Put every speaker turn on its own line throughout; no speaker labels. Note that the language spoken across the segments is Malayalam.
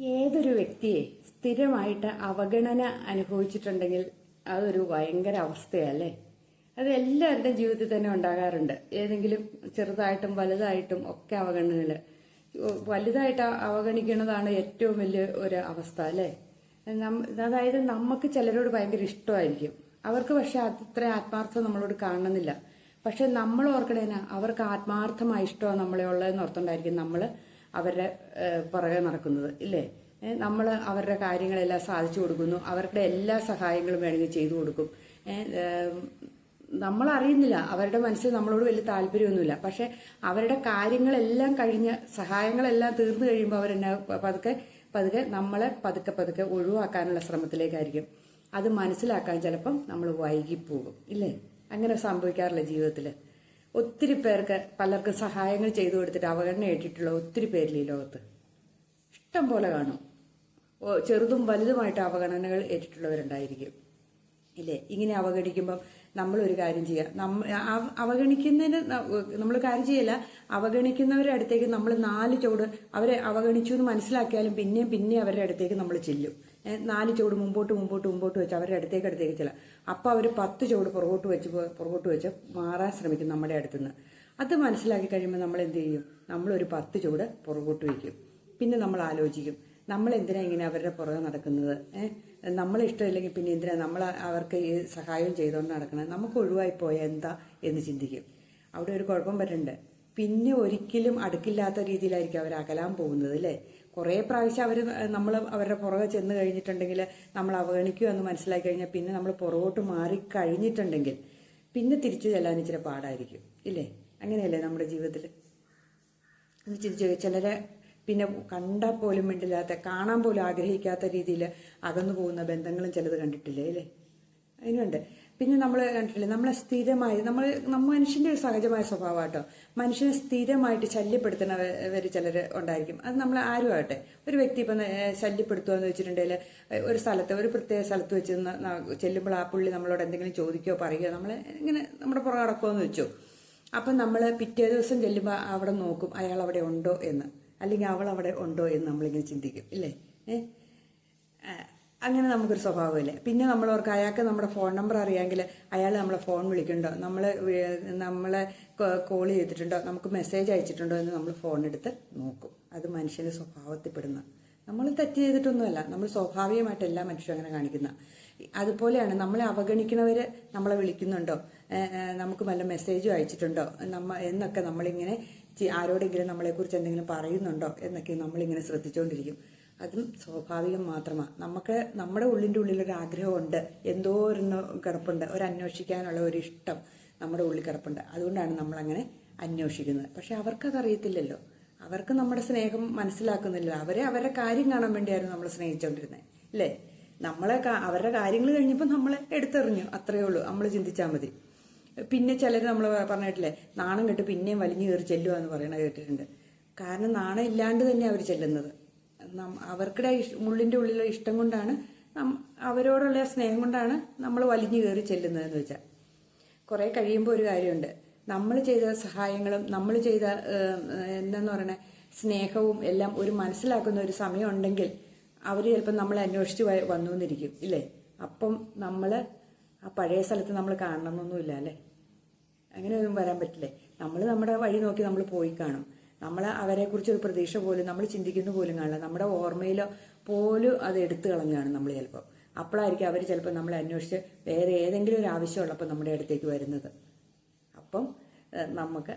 ഏതൊരു വ്യക്തിയെ സ്ഥിരമായിട്ട് അവഗണന അനുഭവിച്ചിട്ടുണ്ടെങ്കിൽ അതൊരു ഭയങ്കര അവസ്ഥയല്ലേ? അത് എല്ലാവരുടെ ജീവിതത്തിൽ തന്നെ ഉണ്ടാകാറുണ്ട്. ഏതെങ്കിലും ചെറുതായിട്ടും വലുതായിട്ടും ഒക്കെ അവഗണനകൾ. വലുതായിട്ട് അവഗണിക്കുന്നതാണ് ഏറ്റവും വലിയ ഒരു അവസ്ഥ അല്ലേ? അതായത് നമുക്ക് ചിലരോട് ഭയങ്കര ഇഷ്ടമായിരിക്കും. അവർക്ക് പക്ഷെ അത്ര ആത്മാർത്ഥം നമ്മളോട് കാണുന്നില്ല. പക്ഷെ നമ്മൾ ഓർക്കണേന അവർക്ക് ആത്മാർത്ഥമായ ഇഷ്ടമാണ് നമ്മളെ ഉള്ളതെന്ന് ഓർത്തുണ്ടായിരിക്കും നമ്മൾ അവരുടെ പുറകെ നടക്കുന്നത് ഇല്ലേ? നമ്മൾ അവരുടെ കാര്യങ്ങളെല്ലാം സാധിച്ചു കൊടുക്കുന്നു. അവരുടെ എല്ലാ സഹായങ്ങളും വേണമെങ്കിൽ ചെയ്തു കൊടുക്കും. നമ്മൾ അറിയുന്നില്ല അവരുടെ മനസ്സിൽ നമ്മളോട് വലിയ താല്പര്യമൊന്നുമില്ല. പക്ഷെ അവരുടെ കാര്യങ്ങളെല്ലാം കഴിഞ്ഞ സഹായങ്ങളെല്ലാം തീർന്നു കഴിയുമ്പോൾ അവരെന്നെ പതുക്കെ പതുക്കെ നമ്മളെ പതുക്കെ പതുക്കെ ഒഴിവാക്കാനുള്ള ശ്രമത്തിലേക്കായിരിക്കും. അത് മനസ്സിലാക്കാൻ ചിലപ്പം നമ്മൾ വൈകിപ്പോകും ഇല്ലേ? അങ്ങനെ സംഭവിക്കാറില്ല ജീവിതത്തിൽ ഒത്തിരി പേർക്ക് പലർക്ക് സഹായങ്ങൾ ചെയ്തു കൊടുത്തിട്ട് അവഗണന ഏറ്റിട്ടുള്ള ഒത്തിരി പേരിൽ ഈ ലോകത്ത്? ഇഷ്ടം പോലെ കാണും. ചെറുതും വലുതുമായിട്ട് അവഗണനകൾ ഏറ്റിട്ടുള്ളവരുണ്ടായിരിക്കും. ഇല്ലേ? ഇങ്ങനെ അവഗണിക്കുമ്പം നമ്മളൊരു കാര്യം ചെയ്യാം. നമ്മ അവ- അവഗണിക്കുന്നതിന് നമ്മൾ കാര്യം ചെയ്യില്ല. അവഗണിക്കുന്നവരുടെ അടുത്തേക്ക് നമ്മൾ നാല് ചുവട് അവരെ അവഗണിച്ചു എന്ന് മനസ്സിലാക്കിയാലും പിന്നെയും പിന്നെയും അവരുടെ അടുത്തേക്ക് നമ്മൾ ചെല്ലും. നാല് ചുവട് മുമ്പോട്ട് മുമ്പോട്ട് മുമ്പോട്ട് വെച്ച് അവരുടെ അടുത്തേക്ക് അടുത്തേക്ക് ചില അപ്പോൾ അവർ പത്ത് ചുവട് പുറകോട്ട് വെച്ച് പുറകോട്ട് വെച്ച് മാറാൻ ശ്രമിക്കും നമ്മുടെ അടുത്തുനിന്ന്. അത് മനസ്സിലാക്കി കഴിയുമ്പോൾ നമ്മൾ എന്ത് ചെയ്യും? നമ്മളൊരു പത്ത് ചുവട് പുറകോട്ട് വയ്ക്കും പിന്നെ നമ്മൾ ആലോചിക്കും. നമ്മൾ എന്തിനാ ഇങ്ങനെ അവരുടെ പുറകെ നടക്കുന്നത്? നമ്മൾ ഇഷ്ടമില്ലെങ്കിൽ പിന്നെ എന്തിനാ നമ്മൾ അവർക്ക് ഈ സഹായം ചെയ്തുകൊണ്ട് നടക്കുന്നത് നമുക്ക് ഒഴിവായി പോയ എന്താ എന്ന് ചിന്തിക്കും. അവിടെ ഒരു കുഴപ്പം പറ്റുന്നുണ്ട് പിന്നെ ഒരിക്കലും അടുക്കില്ലാത്ത രീതിയിലായിരിക്കും അവർ അകലാൻ പോകുന്നത് അല്ലേ? കുറേ പ്രാവശ്യം അവർ നമ്മൾ അവരുടെ പുറകെ ചെന്ന് കഴിഞ്ഞിട്ടുണ്ടെങ്കിൽ നമ്മൾ അവഗണിക്കുക എന്ന് മനസ്സിലാക്കി കഴിഞ്ഞാൽ പിന്നെ നമ്മൾ പുറകോട്ട് മാറി കഴിഞ്ഞിട്ടുണ്ടെങ്കിൽ പിന്നെ തിരിച്ചു ചെല്ലാൻ ഇച്ചിരി പാടായിരിക്കും. ഇല്ലേ? അങ്ങനെയല്ലേ നമ്മുടെ ജീവിതത്തിൽ ചിലരെ പിന്നെ കണ്ടാൽ പോലും മിണ്ടില്ലാത്ത കാണാൻ പോലും ആഗ്രഹിക്കാത്ത രീതിയിൽ അകന്നു പോകുന്ന ബന്ധങ്ങളും ചിലത് കണ്ടിട്ടില്ലേ? അല്ലേ അതിനുണ്ട്. പിന്നെ നമ്മൾ കണ്ടിട്ടില്ലേ നമ്മളെ സ്ഥിരമായി നമ്മൾ നമ്മ മനുഷ്യന്റെ ഒരു സഹജമായ സ്വഭാവം മനുഷ്യനെ സ്ഥിരമായിട്ട് ശല്യപ്പെടുത്തുന്നവർ ചിലർ ഉണ്ടായിരിക്കും. അത് നമ്മൾ ആരും ആവട്ടെ. ഒരു വ്യക്തി ഇപ്പം ശല്യപ്പെടുത്തുക എന്ന് വെച്ചിട്ടുണ്ടെങ്കിൽ ഒരു സ്ഥലത്ത് ഒരു പ്രത്യേക സ്ഥലത്ത് വെച്ച് ചെല്ലുമ്പോൾ ആ പുള്ളി നമ്മളോട് എന്തെങ്കിലും ചോദിക്കുകയോ പറയുകയോ നമ്മൾ ഇങ്ങനെ നമ്മുടെ പുറകെ നടക്കുമെന്ന് വെച്ചു. അപ്പം നമ്മൾ പിറ്റേ ദിവസം ചെല്ലുമ്പോൾ അവിടെ നോക്കും അയാൾ അവിടെ ഉണ്ടോ എന്ന്. അല്ലെങ്കിൽ അവൾ അവിടെ ഉണ്ടോ എന്ന് നമ്മളിങ്ങനെ ചിന്തിക്കും ഇല്ലേ? ഏ? ആ, അങ്ങനെ നമുക്കൊരു സ്വഭാവമില്ലേ. പിന്നെ നമ്മൾ ഓർക്ക് അയാൾക്ക് നമ്മുടെ ഫോൺ നമ്പർ അറിയാമെങ്കിൽ അയാൾ നമ്മളെ ഫോൺ വിളിക്കുന്നുണ്ടോ? നമ്മൾ നമ്മളെ കോൾ ചെയ്തിട്ടുണ്ടോ? നമുക്ക് മെസ്സേജ് അയച്ചിട്ടുണ്ടോ എന്ന് നമ്മൾ ഫോൺ എടുത്ത് നോക്കും. അത് മനുഷ്യന്റെ സ്വഭാവത്തിൽപ്പെടുന്ന. നമ്മൾ തെറ്റ് ചെയ്തിട്ടൊന്നുമല്ല. നമ്മൾ സ്വാഭാവികമായിട്ട് എല്ലാ മനുഷ്യരും അങ്ങനെ കാണിക്കുന്ന. അതുപോലെയാണ് നമ്മളെ അവഗണിക്കുന്നവർ നമ്മളെ വിളിക്കുന്നുണ്ടോ? നമുക്ക് വല്ല മെസ്സേജും അയച്ചിട്ടുണ്ടോ? നമ്മ എന്നൊക്കെ നമ്മളിങ്ങനെ ആരോടെങ്കിലും നമ്മളെക്കുറിച്ച് എന്തെങ്കിലും പറയുന്നുണ്ടോ? എന്നൊക്കെ നമ്മളിങ്ങനെ ശ്രദ്ധിച്ചുകൊണ്ടിരിക്കും. അതും സ്വാഭാവികം മാത്രമാണ് നമുക്ക് നമ്മുടെ ഉള്ളിന്റെ ഉള്ളിലൊരു ആഗ്രഹമുണ്ട്. എന്തോ ഒരു കിടപ്പുണ്ട്. ഒരു അന്വേഷിക്കാനുള്ള ഒരു ഇഷ്ടം നമ്മുടെ ഉള്ളിൽ കിടപ്പുണ്ട്. അതുകൊണ്ടാണ് നമ്മളങ്ങനെ അന്വേഷിക്കുന്നത്. പക്ഷെ അവർക്കത് അറിയത്തില്ലല്ലോ അവർക്ക് നമ്മുടെ സ്നേഹം മനസ്സിലാക്കുന്നില്ല. അവരെ അവരുടെ കാര്യം കാണാൻ വേണ്ടിയായിരുന്നു നമ്മൾ സ്നേഹിച്ചുകൊണ്ടിരുന്നത് അല്ലേ നമ്മളെ അവരുടെ കാര്യങ്ങൾ കഴിഞ്ഞപ്പോൾ നമ്മൾ എടുത്തെറിഞ്ഞു. അത്രയേ ഉള്ളൂ. നമ്മൾ ചിന്തിച്ചാൽ മതി. പിന്നെ ചിലർ നമ്മൾ പറഞ്ഞിട്ടില്ലേ നാണം കെട്ട് പിന്നെയും വലിഞ്ഞു കയറി ചെല്ലുക എന്ന് പറയണത് കേട്ടിട്ടുണ്ട്. കാരണം നാണം ഇല്ലാണ്ട് തന്നെ അവർ ചെല്ലുന്നത്. അവർക്കിടെ ഉള്ളിന്റെ ഉള്ളിലെ ഇഷ്ടം കൊണ്ടാണ് അവരോടുള്ള സ്നേഹം കൊണ്ടാണ് നമ്മൾ വലിഞ്ഞു കയറി ചെല്ലുന്നതെന്ന് വെച്ചാൽ കുറേ കഴിയുമ്പോൾ ഒരു കാര്യമുണ്ട്. നമ്മൾ ചെയ്ത സഹായങ്ങളും നമ്മൾ ചെയ്ത എന്താന്ന് പറയണേ സ്നേഹവും എല്ലാം ഒരു മനസ്സിലാക്കുന്ന ഒരു സമയം ഉണ്ടെങ്കിൽ അവർ ചിലപ്പോൾ നമ്മളെ അന്വേഷിച്ച് വന്നു എന്നിരിക്കും ഇല്ലേ? അപ്പം നമ്മൾ ആ പഴയ സ്ഥലത്ത് നമ്മൾ കാണണമെന്നൊന്നുമില്ല അല്ലേ? അങ്ങനെയൊന്നും വരാൻ പറ്റില്ലേ? നമ്മൾ നമ്മുടെ വഴി നോക്കി നമ്മൾ പോയി കാണും. നമ്മൾ അവരെക്കുറിച്ച് ഒരു പ്രതീക്ഷ പോലും നമ്മൾ ചിന്തിക്കുന്ന പോലും കാണില്ല. നമ്മുടെ ഓർമ്മയിൽ പോലും അത് എടുത്തു കളഞ്ഞാണ് നമ്മൾ ചിലപ്പോൾ അപ്പോഴായിരിക്കും അവർ ചിലപ്പോൾ നമ്മളെ അന്വേഷിച്ച് വേറെ ഏതെങ്കിലും ഒരു ആവശ്യമുള്ളപ്പോൾ നമ്മുടെ അടുത്തേക്ക് വരുന്നത്. അപ്പം നമുക്ക്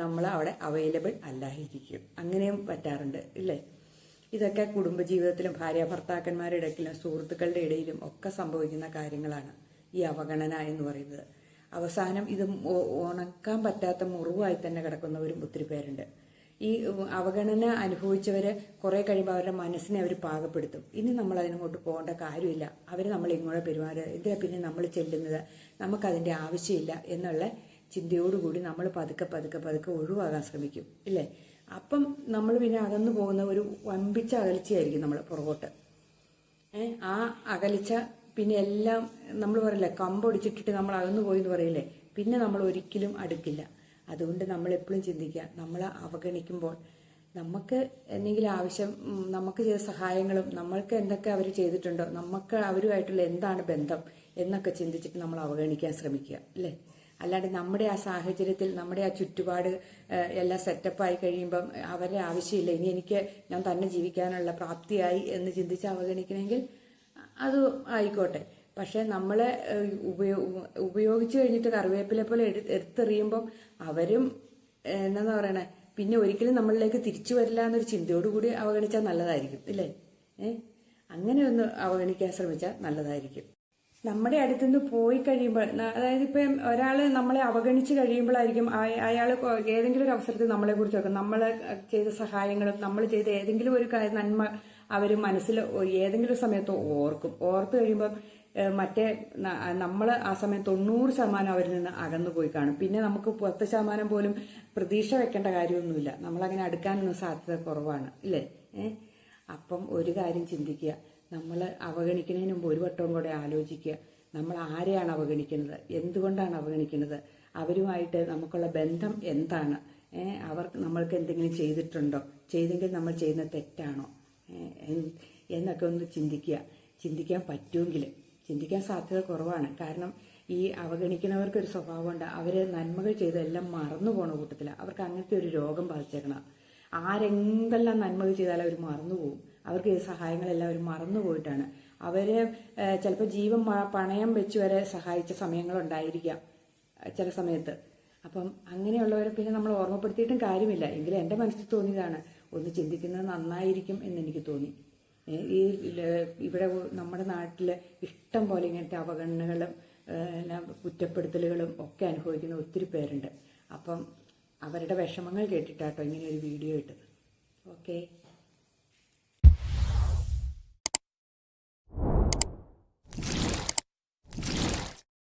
നമ്മൾ അവിടെ അവൈലബിൾ അല്ലായിരിക്കും. അങ്ങനെയും പറ്റാറുണ്ട് ഇല്ലേ? ഇതൊക്കെ കുടുംബജീവിതത്തിലും ഭാര്യ ഭർത്താക്കന്മാരുടെ ഇടയ്ക്കിലും സുഹൃത്തുക്കളുടെ ഇടയിലും ഒക്കെ സംഭവിക്കുന്ന കാര്യങ്ങളാണ് ഈ അവഗണന എന്ന് പറയുന്നത്. അവസാനം ഇത് ഉണക്കാൻ പറ്റാത്ത മുറിവായി തന്നെ കിടക്കുന്നവരും ഒത്തിരി പേരുണ്ട്. ഈ അവഗണന അനുഭവിച്ചവർ കുറെ കഴിയുമ്പോൾ അവരുടെ മനസ്സിനെ അവർ പാകപ്പെടുത്തും. ഇനി നമ്മൾ അതിനങ്ങോട്ട് പോകേണ്ട കാര്യമില്ല. അവർ നമ്മൾ ഇങ്ങോട്ട് പെരുമാറുക എന്തിനാ പിന്നെ നമ്മൾ ചെല്ലുന്നത് നമുക്കതിന്റെ ആവശ്യമില്ല എന്നുള്ള ചിന്തയോടുകൂടി നമ്മൾ പതുക്കെ പതുക്കെ പതുക്കെ ഒഴിവാകാൻ ശ്രമിക്കും. ഇല്ലേ? അപ്പം നമ്മൾ പിന്നെ അകന്നു പോകുന്ന ഒരു വമ്പിച്ച അകൽച്ചയായിരിക്കും നമ്മൾ പുറകോട്ട്. ആ അകലിച്ച പിന്നെ എല്ലാം നമ്മൾ പറയില്ലേ കമ്പൊടിച്ചിട്ടിട്ട് നമ്മൾ അകന്നു പോയി എന്ന് പറയില്ലേ? പിന്നെ നമ്മൾ ഒരിക്കലും അടുക്കില്ല. അതുകൊണ്ട് നമ്മൾ എപ്പോഴും ചിന്തിക്കുക നമ്മൾ അവഗണിക്കുമ്പോൾ നമുക്ക് എന്തെങ്കിലും ആവശ്യം നമുക്ക് ചെയ്ത സഹായങ്ങളും നമ്മൾക്ക് എന്തൊക്കെ അവർ ചെയ്തിട്ടുണ്ടോ നമുക്ക് അവരുമായിട്ടുള്ള എന്താണ് ബന്ധം എന്നൊക്കെ ചിന്തിച്ചിട്ട് നമ്മൾ അവഗണിക്കാൻ ശ്രമിക്കുക അല്ലേ? അല്ലാണ്ട് നമ്മുടെ ആ സാഹചര്യത്തിൽ നമ്മുടെ ആ ചുറ്റുപാട് എല്ലാം സെറ്റപ്പായി കഴിയുമ്പം അവരുടെ ആവശ്യമില്ല ഇനി എനിക്ക് ഞാൻ തന്നെ ജീവിക്കാനുള്ള പ്രാപ്തിയായി എന്ന് ചിന്തിച്ച് അവഗണിക്കണമെങ്കിൽ അത് ആയിക്കോട്ടെ. പക്ഷെ നമ്മളെ ഉപയോഗിച്ചു ഉപയോ ഉപയോഗിച്ച് കഴിഞ്ഞിട്ട് കറിവേപ്പില പോലെ എടു- എടുത്തെറിയുമ്പം അവരും എന്നാ പറയണേ പിന്നെ ഒരിക്കലും നമ്മളിലേക്ക് തിരിച്ചു വരില്ല എന്നൊരു ചിന്തയോടുകൂടി അവഗണിച്ചാൽ നല്ലതായിരിക്കും ഇല്ലേ? ഏഹ് അങ്ങനെ ഒന്ന് അവഗണിക്കാൻ ശ്രമിച്ചാൽ നല്ലതായിരിക്കും. നമ്മുടെ അടുത്തുനിന്ന് പോയി കഴിയുമ്പോൾ അതായത് ഇപ്പം ഒരാൾ നമ്മളെ അവഗണിച്ച് കഴിയുമ്പോഴായിരിക്കും അയാൾ ഏതെങ്കിലും ഒരു അവസരത്തിൽ നമ്മളെ കുറിച്ച് നോക്കും നമ്മൾ ചെയ്ത സഹായങ്ങളും നമ്മൾ ചെയ്ത ഏതെങ്കിലും ഒരു നന്മ അവർ മനസ്സിൽ ഏതെങ്കിലും സമയത്ത് ഓർക്കും. ഓർത്ത് കഴിയുമ്പോൾ മറ്റേ നമ്മൾ ആ സമയം തൊണ്ണൂറ് ശതമാനം അവരിൽ നിന്ന് അകന്നു പോയി കാണും. പിന്നെ നമുക്ക് പത്ത് ശതമാനം പോലും പ്രതീക്ഷ വെക്കേണ്ട കാര്യമൊന്നുമില്ല. നമ്മളങ്ങനെ അടുക്കാനൊന്നും സാധ്യത കുറവാണ്. ഇല്ലേ? ഏഹ് അപ്പം ഒരു കാര്യം ചിന്തിക്കുക. നമ്മൾ അവഗണിക്കുന്നതിന് മുമ്പ് ഒരു വട്ടവും കൂടെ ആലോചിക്കുക. നമ്മൾ ആരെയാണ് അവഗണിക്കുന്നത്? എന്തുകൊണ്ടാണ് അവഗണിക്കുന്നത്? അവരുമായിട്ട് നമുക്കുള്ള ബന്ധം എന്താണ്? അവർക്ക് അവർ നമ്മൾക്ക് എന്തെങ്കിലും ചെയ്തിട്ടുണ്ടോ? ചെയ്തെങ്കിൽ നമ്മൾ ചെയ്യുന്ന തെറ്റാണോ? എന്നൊക്കെ ഒന്ന് ചിന്തിക്കുക. ചിന്തിക്കാൻ പറ്റുമെങ്കിൽ ചിന്തിക്കാൻ സാധ്യത കുറവാണ്. കാരണം ഈ അവഗണിക്കുന്നവർക്ക് ഒരു സ്വഭാവമുണ്ട്. അവർ നന്മകൾ ചെയ്തെല്ലാം മറന്നു പോണ കൂട്ടത്തിൽ. അവർക്ക് അങ്ങനത്തെ ഒരു രോഗം ബാധിച്ചേക്കണം. ആരെന്തെല്ലാം നന്മകൾ ചെയ്താലും അവർ മറന്നുപോകും അവർക്ക് ഈ സഹായങ്ങളെല്ലാം അവർ മറന്നു പോയിട്ടാണ്. അവർ ചിലപ്പോൾ ജീവൻ പണയം വെച്ച് വരെ സഹായിച്ച സമയങ്ങളുണ്ടായിരിക്കാം ചില സമയത്ത്. അപ്പം അങ്ങനെയുള്ളവരെ പിന്നെ നമ്മൾ ഓർമ്മപ്പെടുത്തിയിട്ടും കാര്യമില്ല. എങ്കിലും എന്റെ മനസ്സിൽ തോന്നിയതാണ് ഒന്ന് ചിന്തിക്കുന്നത് നന്നായിരിക്കും എന്ന് എനിക്ക് തോന്നി. ഈ ഇവിടെ നമ്മുടെ നാട്ടിൽ ഇഷ്ടം പോലെ ഇങ്ങനത്തെ അവഗണനകളും കുറ്റപ്പെടുത്തലുകളും ഒക്കെ അനുഭവിക്കുന്ന ഒത്തിരി പേരുണ്ട്. അപ്പം അവരുടെ വിഷമങ്ങൾ കേട്ടിട്ടാട്ടോ ഇങ്ങനെ ഒരു വീഡിയോ ഇട്ടത്. ഓക്കെ?